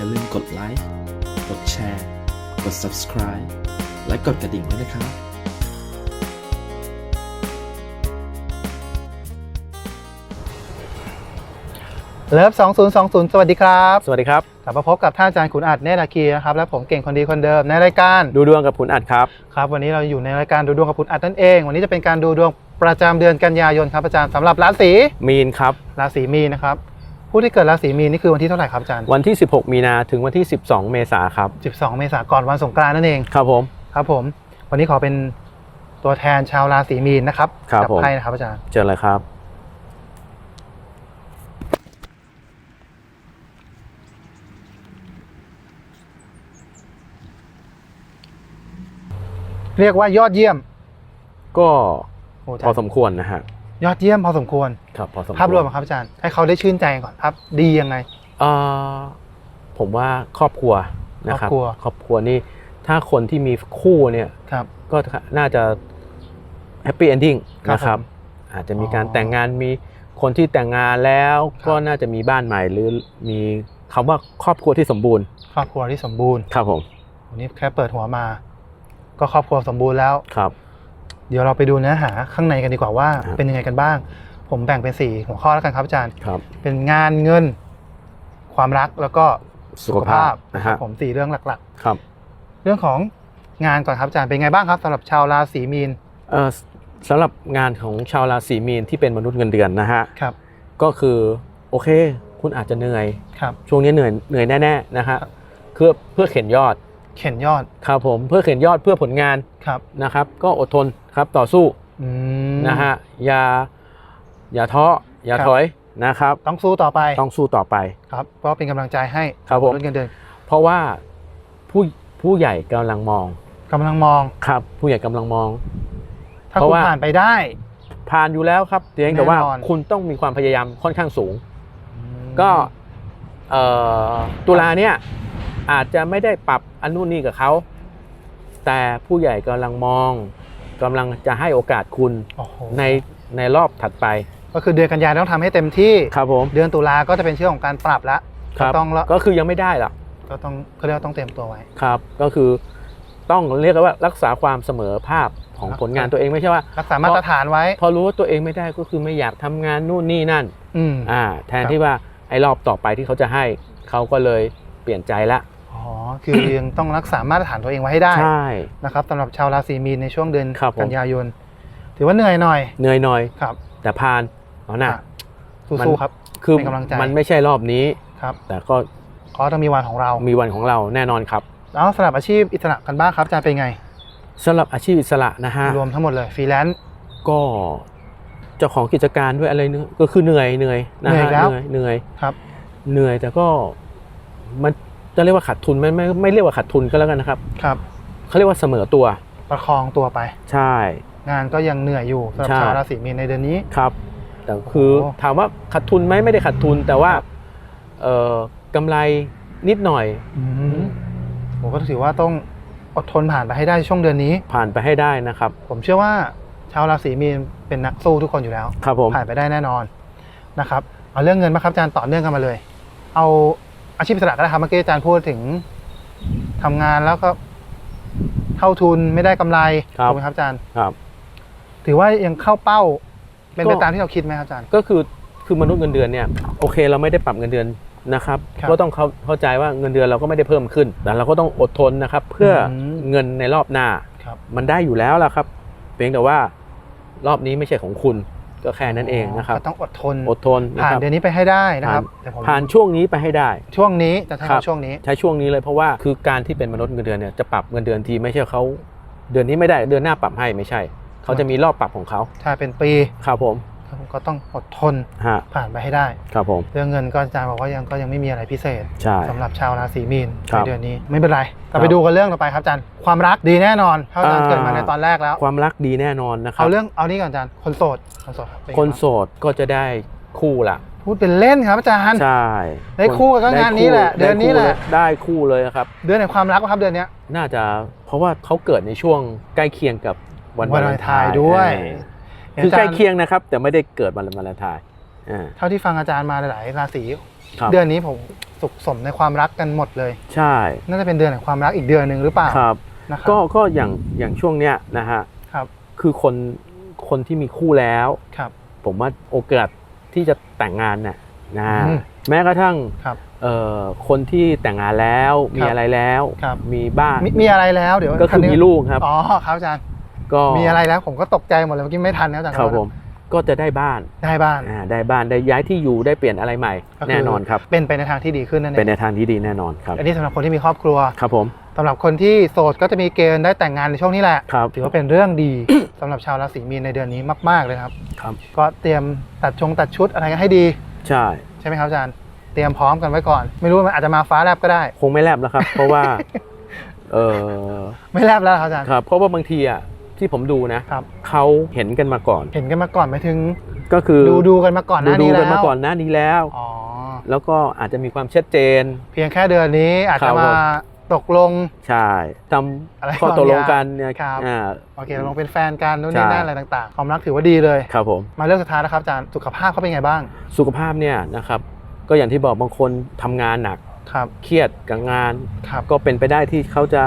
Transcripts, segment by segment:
อย่าลืมกดไลค์ กดแชร์ กด subscribe และกดกระดิ่งไว้นะครับเลิฟ2020 สวัสดีครับ สวัสดีครับ กลับมาพบกับท่านอาจารย์ขุนอัดเนตรนาคีนะครับ และผมเก่งคนดีคนเดิมในรายการดูดวงกับผุนอัดครับ ครับ วันนี้เราอยู่ในรายการดูดวงกับขุนอัดนั่นเอง วันนี้จะเป็นการดูดวงประจำเดือนกันยายนครับอาจารย์สำหรับราศีมีนครับ ราศีมีนนะครับ ผู้ที่เกิดราศีมีนนี่คือวันที่เท่าไหร่ครับอาจารย์ วันที่ 16 มีนาถึงวันที่ 12 เมษาครับ 12 เมษายนก่อนวันสงกรานต์นั่นเอง ครับผม ครับผม วันนี้ขอเป็นตัวแทนชาวราศีมีนนะครับครับจัผมไพ่นะครับอาจารย์ เจอเลยครับ เรียกว่ายอดเยี่ยม ก็โอาพจารอย์สมควรนะฮะ ยอดเยี่ยมพอสมควร ครับพอสมควรภาพรวมอะครับอาจารย์ให้เขาได้ชื่นใจก่อนครับ ดียังไง เอ่อผมว่าครอบครัวนะครับครอบครัว ครอบครัวนี่ถ้าคนที่มีคู่เนี่ยครับ ก็น่าจะแฮปปี้เอนดิ้งครับนะครับผมอาจจะมีการอ๋อแต่งงานมีคนที่แต่งงานแล้วครับ ก็น่าจะมีบ้านใหม่หรือมีคำว่าครอบครัวที่สมบูรณ์ครอบครัวที่สมบูรณ์ครับผมวันนี้แค่เปิดหัวมา ก็ครอบครัวสมบูรณ์แล้ว ครับ เดี๋ยวเราไปดูเนื้อหาข้างในกันดีกว่าว่าครับเป็นยังไงกันบ้าง ผมแบ่งเป็นสี่หัวข้อแล้วกันครับอาจารย์ครับ เป็นงานเงิน ความรักแล้วก็สุขภาพนะครัฮะบผมสี่เรื่องหลักครับๆเรื่องของงานก่อนครับอาจารย์เป็นไงบ้างครับสำหรับชาวราศีมีนเอ่อสำหรับงานของชาวราศีมีนที่เป็นมนุษย์เงินเดือนนะฮะครับ ก็คือโอเค คุณอาจจะเหนื่อยครับช่วงนี้เหนื่อยเหนื่อยแน่ๆนะฮะครับเพื่อเพื่อเข็นยอด เข็นยอดครับผมเพื่อเข็นยอดเพื่อผลงานครับนะครับ ก็อดทนครับต่อสู้อืมนะฮะอย่าอย่าท้ออย่าครับถอยนะครับ ต้องสู้ต่อไปต้องสู้ต่อไปครับก็เป็นกำลังใจให้ครับผมมนุษย์เงินเดือนเพราะว่าผู้ผู้ใหญ่กำลังมองกำลังมองครับ ผู้ใหญ่กำลังมอง ถ้าเพราะคุณว่าผ่านไปได้ ผ่านอยู่แล้วครับเพียงแต่ว่าแน่นอนคุณต้องมีความพยายามค่อนข้างสูง ก็เอ่อตุลาเนี่ย อาจจะไม่ได้ปรับอันนู่นนี่กับเขาแต่ผู้ใหญ่กำลังมองกำลังจะให้โอกาสคุณโอ้โหในในรอบถัดไป ก็คือเดือนกันยายนต้องทำให้เต็มที่ครับผมเดือนตุลาก็จะเป็นช่วงของการปรับละครัก็บต้องละก็คือยังไม่ได้หรอกก็ต้องเขาเรียกว่าต้องเตรียมตัวไว้ครับ ก็คือต้องเรียกว่ารักษาความเสมอภาพของครับผลงานตัวเองไม่ใช่ว่ารักษามาตรฐานไว้ พอรู้ว่าตัวเองไม่ได้ก็คือไม่อยากทำงานนู่นนี่นั่นอืมอ่า แทนครับที่ว่าไอ้รอบต่อไปที่เขาจะให้เขาก็เลยเป ลี่ยนใจละอ๋อคือยังต้องรักษามาตรฐานตัวเองไว้ให้ได้ใช่นะครับสำหรับชาวราศีมีนในช่วงเดือนครับผมกันยายน ถือว่าเหนื่อยหน่อยเหนื่อยหน่อยครับ แต่ผ่านเอาหนะอะสู้ๆครับ คือเป็นกำลังใจมันไม่ใช่รอบนี้ครับ แต่ก็ก็ต้องมีวันของเรา มีวันของเราแน่นอนครับแล้วสำหรับอาชีพอิสระกันบ้างครับอาจารย์เป็นไงสำหรับอาชีพอิสระนะฮะรวมทั้งหมดเลยฟรีแลนซ์ก็เจ้าของกิจการด้วยอะไรเนื้ก็คือเหนื่อยเหนื่อยนะเหนื่ฮะอยแล้วเหนื่อยเหนื่อยครับ เหนื่อยแต่ก็ มันจะเรียกว่าขาดทุนไม่ไม่ไม่เรียกว่าขาดทุนก็แล้วกันนะครับครับเขาเรียกว่าเสมอตัว ประคองตัวไป ใช่ งานก็ยังเหนื่อยอยู่สำหรับใช่ ชาวราศีมีนในเดือนนี้ ครับแต่คือโอ้ถามว่าขาดทุนไหมไม่ได้ขาดทุน แต่ว่าเอ่อกำไรนิดหน่อยอืมผมก็ถือว่าต้องอดทนผ่านไปให้ได้ช่วงเดือนนี้ ผ่านไปให้ได้นะครับ ผมเชื่อว่าชาวราศีมีนเป็นนักสู้ทุกคนอยู่แล้ว ครับผม ผ่านไปได้แน่นอนนะครับ เอาเรื่องเงินมาครับอาจารย์ต่อเนื่องกันมาเลย เอา อาชีพอิสระก็ได้ครับเมื่อกี้อาจารย์พูดถึงทำงานแล้วก็เท่าทุนไม่ได้กำไรครับ ถูกไหมครับอาจารย์ ครับ ถือว่ายังเข้าเป้า เป็นไปก็ ตามที่เราคิดไหมครับอาจารย์ ก็คือคือมนุษย์เงินเดือนเนี่ยโอเคเราไม่ได้ปรับเงินเดือนนะครับครับก็ต้องเข้าเข้าใจว่าเงินเดือนเราก็ไม่ได้เพิ่มขึ้นแต่เราก็ต้องอดทนนะครับ เพื่ออม เงินในรอบหน้า ครับ มันได้อยู่แล้วล่ะครับ เพียงแต่ว่ารอบนี้ไม่ใช่ของคุณ ก็แค่นั้นเองนะครับก็ต้องอดทนอดทนนะผ่านครับเดือนนี้ไปให้ได้นะครับแต่ผมผ่านช่วงนี้ไปให้ได้ ช่วงนี้จะใช้ครับคำช่วงนี้ใช้ช่วงนี้เลยเพราะว่าคือการที่เป็นมนุษย์เงินเดือนเนี่ยจะปรับเงินเดือนทีไม่ใช่เขาเดือนนี้ไม่ได้เดือนหน้าปรับให้ไม่ใช่ เขาจะมีรอบปรับของเขาถ้าเป็นปีครับผม ก็ต้องอดทนฮะผ่านไปให้ได้ ครับผม เรื่องเงินก็อาจารย์บอกว่ายังก็ยังไม่มีอะไรพิเศษใช่ สำหรับชาวราศีมีนครัในบเดือนนี้ไม่เป็นไรเราคไปรับดูกันเรื่องต่อไปครับอาจารย์ความรักดีแน่นอนเพราะอาจารย์อ่า เกิดมาในตอนแรกแล้ว ความรักดีแน่นอนนะครัเอาบเรื่องเอานี่ก่อนอาจารย์คนโสดคนโสดรับเป็นไงคนรับโสดก็จะได้คู่ละพูดเป็นเล่นครับอาจารย์ ใช่ได้คู่กันก็งานนี้แหละไเดือนนี้แหละ ได้คู่เลยครับ เดือนแห่งความรักครับเดือนเนี้ย น่าจะเพราะว่าเขาเกิดในช่วงใกล้เคียงกับวันวันวาเลนไทน์ด้วย เออ คือใกล้เคียงนะครับ แต่ไม่ได้เกิดวันวาเลนไทน์อ่าเท่าที่ฟังอาจารย์มาหลายๆราศีครับเดือนนี้ผมสุขสมในความรักกันหมดเลย ใช่ น่าจะเป็นเดือนแห่งความรักอีกเดือนหนึ่งหรือเปล่าครับนะครับก็ก็อย่างอย่างช่วงเนี้ยนะฮะครับ คือคนคนที่มีคู่แล้วครับ ผมว่าโอกาสที่จะแต่งงานน่ะนะอืมแม้กระทั่งครับเอ่อคนที่แต่งงานแล้วมีครับอะไรแล้วครับมีบ้านมีมีอะไรแล้วเดี๋ยวก็คือมีลูกครับอ๋อครับอาจารย์ ก็มีอะไรแล้วผมก็ตกใจหมดเลยเมื่อกี้ไม่ทันนะอาจารย์ครับผมก็จะได้บ้านได้บ้านอ่าได้บ้านได้ย้ายที่อยู่ได้เปลี่ยนอะไรใหม่ก็คืแน่นอนครับเป็นไปในทางที่ดีขึ้นนั่นเอเป็นงในทางที่ดีแน่นอนครับอันนี้สำหรับคนที่มีครอบครัวครับผมสำหรับคนที่โสดก็จะมีเกณฑ์ได้แต่งงานในช่วงนี้แหละครับถือว่าเป็นเรื่องดีสำหรับชาวราศีมีนในเดือนนี้มากๆเลยครับครับ ก็เตรียมตัดชงตัดชุดอะไรกันให้ดี ใช่ใช่ไหมครับอาจารย์เตรียมพร้อมกันไว้ก่อน ไม่รู้มันอาจจะมาฟ้าแลบก็ได้ คงไม่แลบแล้วครับ เพราะว่าเออไม่แลบแล้วเหรอครับอาจารย์ครับเพราะว่าบางทีอะ ที่ผมดูนะครับ เขาเห็นกันมาก่อน เห็นกันมาก่อนไหมายถึง ก็คือดูดูกันมาก่อนหดูน้าดูนี้กัแล้นมาวก่อนหน้านี้แล้ว อ๋อแล้วก็อาจจะมีความชัดเจน เพียงแค่เดือนนี้อาจครัจะบมาตกลง ใช่ทอะไรำข้อตกลงกันเนี่ยครับ อ่า โอเคตกลงเป็นแฟนกันนู่นนี่ใช่ นั่นอะไรต่างๆ ความรักถือว่าดีเลย ครับผม มาเรื่องสุดท้ายนะครับอาจารย์สุขภาพเขาเป็นไงบ้างสุขภาพเนี่ยนะครับ ก็อย่างที่บอกบางคนทำงานหนัก ครับเครียดกับงาน ครับก็เป็นไปได้ที่เขาจะ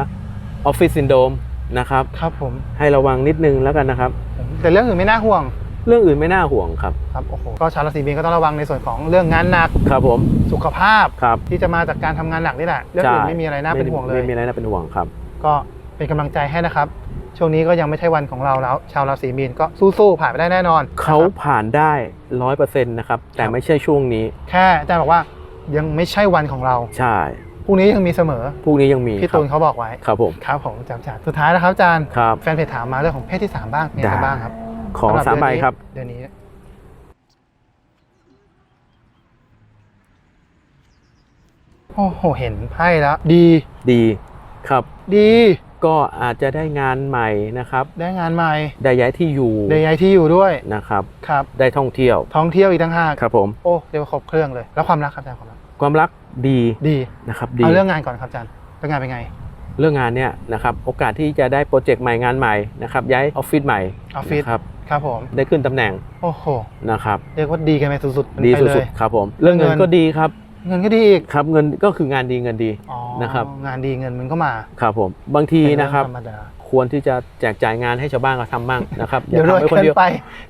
ออฟฟิศซินโดม นะครับ ครับผม ให้ระวังนิดนึงแล้วกันนะครับผมแต่เรื่องอื่นไม่น่าห่วง เรื่องอื่นไม่น่าห่วงครับครับโอ้โหก็ชาวราศีมีนก็ต้องระวังในส่วนของเรื่องงานหนักครับผมสุขภาพครับที่จะมาจากการทำงานหนักนี่แหละเรื่องอื่นใช่ไม่มีอะไรน่าเป็นห่วงเลย ไม่มีอะไรน่าเป็นห่วงครับ ก็เป็นกำลังใจให้นะครับ ช่วงนี้ก็ยังไม่ใช่วันของเราแล้วชาวราศีมีนก็สู้ๆผ่านไปได้แน่นอนเขานะครับผ่านได้ร้อยเปอร์เซ็นต์นะครับ แต่ครับไม่ใช่ช่วงนี้ แค่อาจารย์บอกว่ายังไม่ใช่วันของเรา ใช่ พรุ่งนี้ยังมีเสมอพรุ่งนี้ยังมีพี่ครัตูบนเขาบอกไว้ครับผมครับผมจำจสุดท้ายนะครับอาจารย์ครับแฟนเพจถามมาเรื่องของเพศที่ 3 บ้างมีอะไรได้บ้างครับ ขอสำหรับสามใบเดือนนี้ครับเดือนนี้โอ้โหเห็นไพ่แล้วดีดีครับ ดีก็อาจจะได้งานใหม่นะครับ ได้งานใหม่ ได้ย้ายที่อยู่ ได้ย้ายที่อยู่ด้วยนะครับครับ ได้ท่องเที่ยว ท่องเที่ยวอีกต่างหากครับผมโอ้เรียกว่าครบเครื่องเลย แล้วความรักครับอาจารย์ความรักความรัก ดีดีนะครับดีเอาเรื่องงานก่อนครับอาจารย์เรื่องงานเป็นไง เรื่องงานเนี่ยนะครับโอกาสที่จะได้โปรเจกต์ใหม่งานใหม่นะครับย้ายออฟฟิศใหม่ออฟฟิศนะครับครับผมได้ขึ้นตำแหน่งโอ้โหนะครับเรียกว่าดีกันไปสุดๆมันดีไปสุเลดยๆครับผมเรื่องเงินเงินก็ดีครับเงินก็ดีอีกครับเงินก็คืองานดีเงินดีอ๋อนะครับงานดีเงินมันก็มาครับผมบางทีเป็เองนะครับธรรมดาควรที่จะแจกจ่ายงานให้ชาวบ้านเขาทำบ้างนะครับอเดี๋ยวรวยทำไคนเกินเดียวไป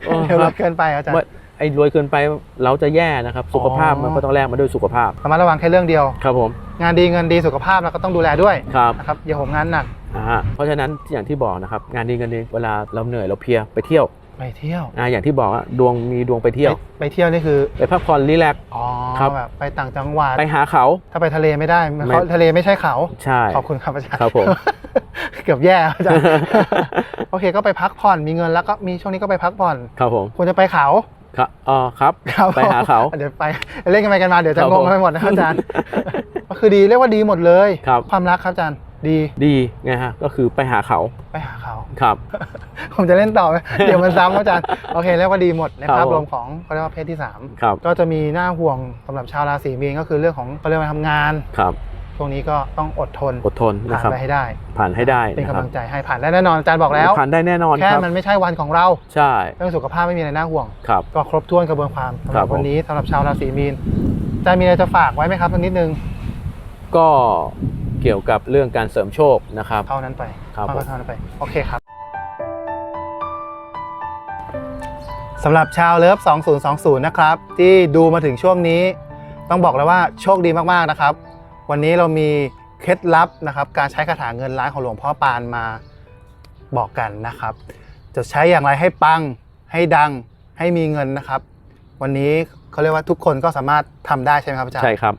เออเดี๋ยวรครัวยบเกินไปอาจารย์ว่า ไอ้รวยเกินไปเราจะแย่นะครับสุขภาพอ๋อมันก็ต้องแลกมาด้วยสุขภาพระมัดระวังแค่เรื่องเดียว ครับผม งานดีเงินดีสุขภาพเราก็ต้องดูแลด้วยครับนะครับอย่าโหมงานหนักอ่าฮะเพราะฉะนั้นอย่างที่บอกนะครับงานดีเงินดีเวลาเราเหนื่อยเราเพลียไปเที่ยวไปเที่ยวอ่าอย่างที่บอกอะดวงมีดวงไปเที่ยว ไปไปเที่ยวนี่คือไปพักผ่อนรีแลกซ์อ๋อครับแบบไปต่างจังหวัดไปหาเขา ถ้าไปทะเลไม่ได้ไม่เขาทะเลไม่ใช่เขาใช่ขอบคุณครับอาจารย์ครับผมเกือบแย่อาจารย์โอเคก็ไปพักผ่อนมีเงินแล้วก็มีช่วงนี้ก็ไปพักผ่อนครับผมควรจะไปเขา ครับอ๋อครับครับไปหาเขาเดี๋ยวไปเล่นกันไปกันมาเดี๋ยวจะครับงงผมไปหมดนะครับอาจารย์ก็คือดีเรียกว่าดีหมดเลยครับความรักครับอาจารย์ดีดีไงฮะก็คือไปหาเขาไปหาเขาครับผมจะเล่นต่อไหมเดี๋ยวมันซ้ำครับอาจารย์โอเคเรียกว่าดีหมดในครับภาพรวมผมของเขาเรียกว่าเพศที่3ครับก็จะมีหน้าห่วงสำหรับชาวราศีมีนก็คือเรื่องของเขาเรียกว่าทำงานครับ ช่วงนี้ก็ต้องอดทนอดทนนะผ่านครับไปให้ได้ ผ่านให้ได้เป็นนะกำครัลับงใจให้ผ่านได้แน่นอนอาจารย์บอกแล้ว ผ่านได้แน่นอนแค่ครับ มันไม่ใช่วันของเราใช่เรื่องสุขภาพไม่มีอะไรน่าห่วง ครับ ก็ครบถ้วนกระบวนความสำหครัรับบผม วันนี้สำหรับชาวราศีมีนอาจารย์มีอะไรจะฝากไว้ไหมครับสักนิดนึงก็เกี่ยวกับเรื่องการเสริมโชคนะครับ เท่านั้นไปครับเท่าผม เท่านั้นไปโอเคครับสำหรับชาวเลิฟ 2020 นะครับ ที่ดูมาถึงช่วงนี้ ต้องบอกเลยว่าโชคดีมากๆนะครับ วันนี้เรามีเคล็ดลับนะครับ การใช้คาถาเงินล้านของหลวงพ่อปานมาบอกกันนะครับ จะใช้อย่างไรให้ปังให้ดังให้มีเงินนะครับ วันนี้เขาเรียกว่าทุกคนก็สามารถทำได้ใช่ไหมครับอาจารย์ใช่ครับ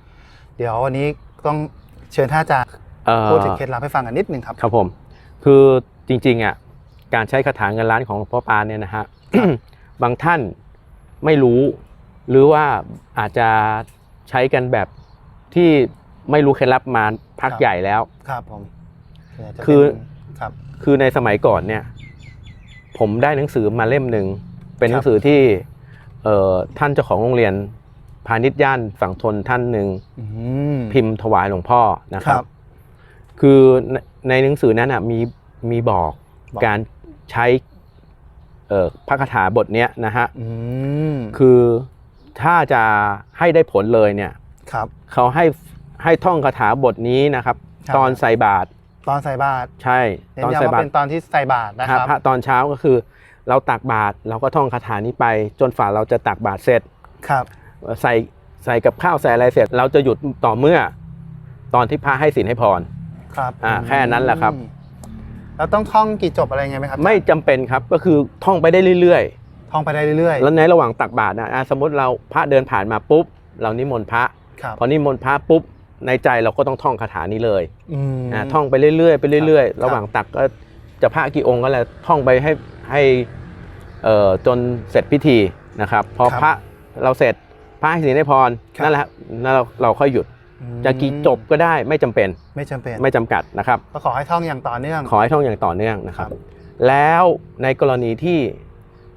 เดี๋ยววันนี้ต้องเชิญท่านอาจารย์เอ่อพูดถึงเคล็ดลับให้ฟังกันนิดนึงครับครับผมคือจริงๆอะการใช้คาถาเงินล้านของหลวงพ่อปานเนี่ยนะฮะบางท่านไม่รู้ หรือว่าอาจจะใช้กันแบบที่ ไม่รู้เคล็ดลับมาพักครับใหญ่แล้ว ครับผมเดี๋ยวจะคือเป็นครับ คือในสมัยก่อนเนี่ย ผมได้หนังสือมาเล่มหนึ่ง เป็นครับหนังสือที่เอ่อท่านเจ้าของโรงเรียน พาณิชย์ย่านฝั่งทนท่านหนึ่งอืม พิมพ์ถวายหลวงพ่อนะครัครับ บ คือในในหนังสือนั้นอะมีมีบอกบอก การใช้เอ่อพระคาถาบทเนี้ยนะฮะ อืมคือถ้าจะให้ได้ผลเลยเนี่ย ครับ เขาให้ ให้ท่องคาถาบทนี้นะครับ ครับ ตอนใส่บาตรตอนใส่บาตรใช่ เน้นตอนย้ำใส่ว่าบาตเป็รนตอนที่ใส่บาตรนะคครัรับบ พระตอนเช้าก็คือ เราตักบาตรเราก็ท่องคาถานี้ไป จนฝ่าเราจะตักบาตรเสร็จ ครับ ใส่ใส่กับข้าวใส่อะไรเสร็จ เราจะหยุดต่อเมื่อ ตอนที่พระให้ศีลให้พร ครับอ่าแค่นั้นแหละครับ อืมแล้วต้องท่องกี่จบอะไรไงไหมครับไม่จำเป็นครับก็คือท่องไปได้เรื่อยท่องไปได้เรื่อยๆ แล้วในระหว่างตักบาตรนะอะสมมติเราพระเดินผ่านมาปุ๊บ เรานิมนต์พระ ๆครับพอนิมนต์พระปุ๊บ ในใจเราก็ต้องท่องคาถานี้เลยอืมอะท่องไปเรื่อยๆไปเรื่อยครับๆระหว่างตักก็จะพระกี่องค์ก็แล้วท่องไปให้ให้เอ่อจนเสร็จพิธีนะครับพอครับพระเราเสร็จพระให้ศีลให้พรครับนั่นแหละครับนั่นเราเราค่อยหยุดอืมจะกี่จบก็ได้ไม่จำเป็นไม่จำเป็นไม่จำกัดนะครับก็ขอให้ท่องอย่างต่อเนื่อง ขอให้ท่องอย่างต่อเนื่องนะคครัรับบแล้วในกรณีที่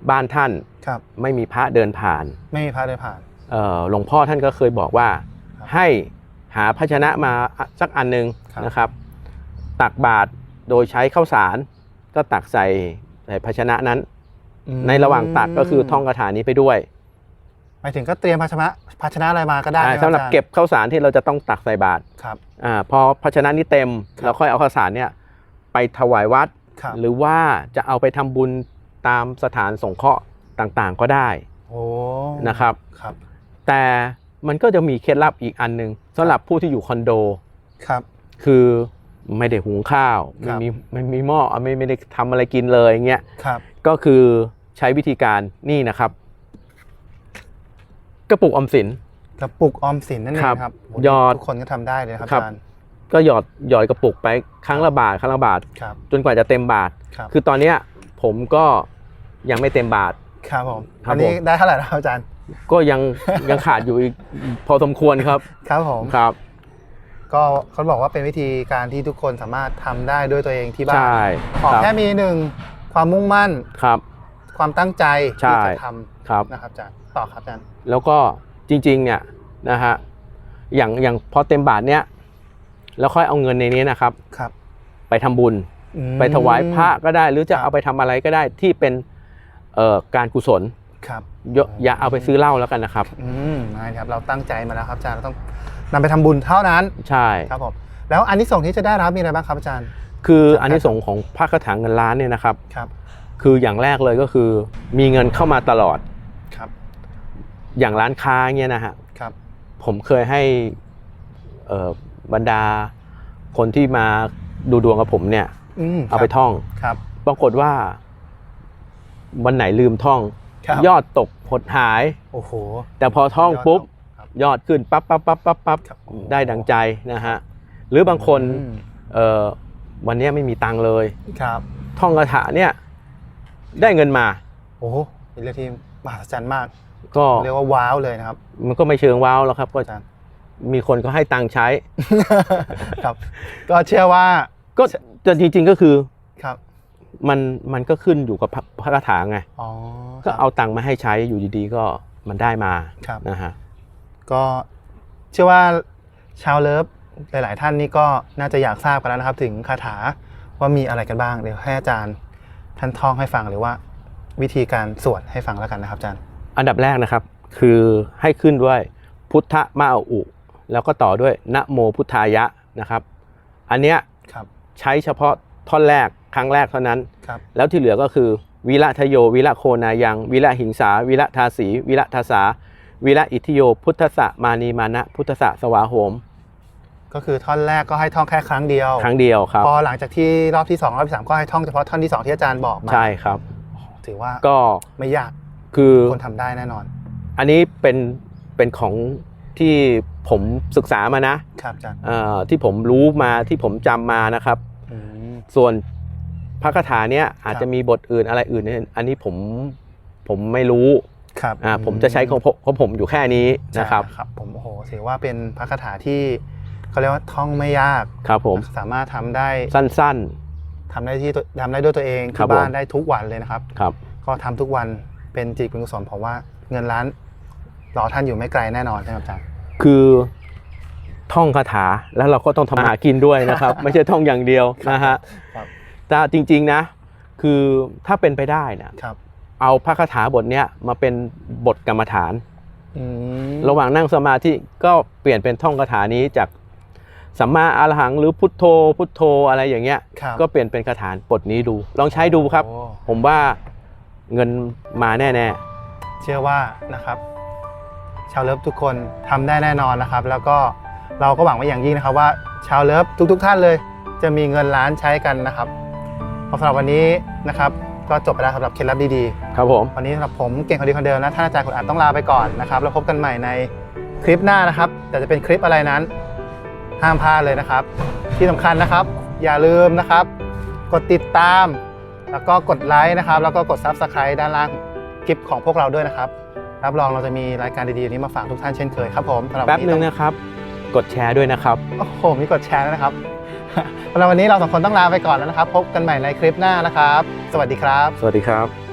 บ้านท่านครับไม่มีพระเดินผ่าน ไม่มีพระเดินผ่านเอ่อหลวงพ่อท่านก็เคยบอกว่าครับให้ หาภาชนะมาสักอันหนึงครับ นะครับ ตักบาตรโดยใช้ข้าวสาร ก็ตักใส่ใส่ภาชนะนั้น อืมในระหว่างตักก็คือท่องคาถานี้ไปด้วยหมายถึงก็เตรียมภาชนะภาชนะอะไรมาก็ได้อ่านะคสำหรับอาจาย์เก็บข้าวสารที่เราจะต้องตักใส่บาตรครับ อ่าพอภาชนะนี้เต็มครับ เราค่อยเอาข้าวสารเนี่ยไปถวายวัด ครับหรือว่าจะเอาไปทำบุญตามสถานสงเคราะห์ต่างๆก็ได้โอ้นะครับ ครับแต่ มันก็จะมีเคล็ดลับอีกอันหนึ่งสำหรับผู้ที่อยู่คอนโดครับ คือไม่ได้หุงข้าวครัไม่บมีไม่มีหม้อไม่ไม่ได้ทำอะไรกินเลยอย่างเงี้ยครับก็คือใช้วิธีการนี่นะครับ กระปุกออมสินกระปุกออมสินนั่นเองครับครับโยอดทุกคนก็ทำได้เลยนะครับครับอาจารย์ก็หยอดหยอดกระปุกไปครั้งละบาทครั้งละบาทครับจนกว่าจะเต็มบาทครับคือตอนเนี้ยผมก็ยังไม่เต็มบาทครับผมครับอันนี้ผมได้เท่าไหร่แล้วอาจารย์ ก็ยังยังขาดอยู่อีกพอสมควรครับครับผมครับ ก็เขาบอกว่าเป็นวิธีการที่ทุกคนสามารถทำได้ด้วยตัวเองที่บ้านใช่ขอครับแค่มีหนึ่งความมุ่งมั่นครับ ความตั้งใจใช่ที่จะทครับำนะครับอาจารย์ต่อครับอาจารย์แล้วก็จริง ๆ เนี่ยนะฮะอย่างอย่างพอเต็มบาทเนี้ยแล้วค่อยเอาเงินในนี้นะครับครับ ไปทำบุญอืมไปถวายพระก็ได้หรือจะครับเอาไปทำอะไรก็ได้ที่เป็นเอ่อการกุศล ครับอย่าอย่าเอาไปซื้อเหล้าแล้วกันนะครับ อืมนะครับเราตั้งใจมาแล้วครับอาจารย์เราต้องนำไปทำบุญเท่านั้นใช่ ครับผมแล้วอันนี้ส่งส์ที่จะได้รับมีอะไรบ้างครับอาจารย์คือครับอันนี้สงส์ของพระคาถาเงินล้านเนี่ยนะครับ ครับคืออย่างแรกเลยก็คือมีเงินเข้ามาตลอด ครับอย่างร้านค้าเนี่ยนะฮะ ครับ ผมเคยให้เอ่อบรรดาคนที่มาดูดวงกับผมเนี่ย อืมเอาไปท่อง ครับ ปรากฏว่า วันไหนลืมท่อง ครับยอดตกหดหาย โอ้โห แต่พอท่องปุ๊บครับยอดขึ้นปั๊บปั๊บปั๊บปั๊บปั๊บครับได้ดังใจนะฮะหรือบางคนอืมเอ่อวันเนี้ยไม่มีตังค์เลย ครับท่องคาถาเนี่ยได้เงินมา โอ้โหเป็นเรื่องที่มหัศจรรย์มาก ก็เรียกว่าว้าวเลยนะครับ มันก็ไม่เชิงว้าวแล้วครับ ก็อาจารย์ มีคนก็ให้ตังค์ใช้ ครับ ก็เชื่อว่าก็แต่จริงๆก็คือครับ มันมันก็ขึ้นอยู่กับพระพระคาถาไงอ๋อก็เอาตังค์มาให้ใช้อยู่ดีๆ ก็มันได้มาครับนะฮะก็เชื่อว่าชาวเลิฟหลาย ๆ ท่านนี่ก็น่าจะอยากทราบกันแล้วนะครับ ถึงคาถาว่ามีอะไรกันบ้างเดี๋ยวให้อาจารย์ท่านท่องให้ฟังหรือว่า วิธีการสวดให้ฟังแล้วกันนะครับอาจารย์ อันดับแรกนะครับ คือให้ขึ้นด้วยพุทธมาอุ แล้วก็ต่อด้วยนะโมพุทธายะนะครับ อันเนี้ยครับใช้เฉพาะท่อนแรกค รั้งแรกเท่านั้นครับแล้วที่เหลือก็คือ วิระทะโย วิระโคนายัง วิระหิงสา วิระทาสี วิระทาสา วิระอิทิโย พุทธะมานีมานะ พุทธะสวาโหม ก็คือท่อนแรกก็ให้ท่องแค่ครั้งเดียว ครั้งเดียวครับ พอหลังจากที่รอบที่สองรอบที่สามก็ให้ท่องเฉพาะท่อนที่สองที่อาจารย์บอกมา ใช่ครับ ถือว่าก็ไม่ยาก คือคนทำได้แน่นอน อันนี้เป็นเป็นของที่ผมศึกษามานะครับอาจารย์เอ่อที่ผมรู้มาที่ผมจำมานะครับอืมส่วน พระคาถาเนี้ยอาจครับจะมีบทอื่นอะไรอื่นเนี่ยอันนี้ผมผมไม่รู้ครับอ่าผมจะใช้ของผมของผมอยู่แค่นี้นะครับใช่ครับผมโอ้โหถือว่าเป็นพระคาถาที่เขาเรียกว่าท่องไม่ยากครับผมสามารถทำได้สั้นทำได้ที่ตัวทำได้ด้วยตัวเองครัที่บบ้านผมได้ทุกวันเลยนะครับๆครับ ก็ทำทุกวันเป็นจิตเป็นกุศลเพราะว่าเงินล้านรอท่านอยู่ไม่ไกลแน่นอนใช่ไหมครับอาจารย์คือท่องคาถาแล้วเราก็ต้องทำมาหากินด้วยนะครับ ไม่ใช่ท่องอย่างเดียวนะฮะครับ แต่จริงๆนะ คือถ้าเป็นไปได้นะครับ เอาพระคาถาบทเนี้ยมาเป็นบทกรรมฐานอืมระหว่างนั่งสมาธิก็เปลี่ยนเป็นท่องคาถานี้จากสัมมาอรหังหรือพุทโธ พุทโธอะไรอย่างเงี้ยครับก็เปลี่ยนเป็นคาถาบทนี้ดู ลองใช้ดูครับโอ้ผมว่าเงินมาแน่เชื่อว่านะครับ ชาวเลิฟทุกคนทำได้แน่นอนนะครับ แล้วก็เราก็หวังไว้อย่างยิ่งนะครับว่า ชาวเลิฟทุก ๆ ท่านเลย จะมีเงินล้านใช้กันนะครับพอ สำหรับวันนี้นะครับก็จบไปแล้วสำหรับเคล็ดลับดีๆๆครับผมวันนี้สำหรับผมเก่งคนดีคนเดิมนะท่านอาจารย์คุณอาจต้องลาไปก่อนนะครับแล้วพบกันใหม่ในคลิปหน้านะครับ แต่จะเป็นคลิปอะไรนั้น ห้ามพลาดเลยนะครับ ที่สำคัญนะครับ อย่าลืมนะครับ กดติดตาม แล้วก็กดไลค์นะครับ แล้วก็กด Subscribe ด้านล่างคลิปของพวกเราด้วยนะครับ รับรองเราจะมีรายการดีๆนี้มาฝากทุกท่านเช่นเคยครับผมสำหรับแป๊บวันึงต้องนะครับ กดแชร์ด้วยนะครับ โอ้โหมีกดแชร์ด้วยนะครับ สำหรับวันนี้เราสองคนต้องลาไปก่อนแล้วนะครับ พบกันใหม่ในคลิปหน้านะครับ สวัสดีครับ สวัสดีครับ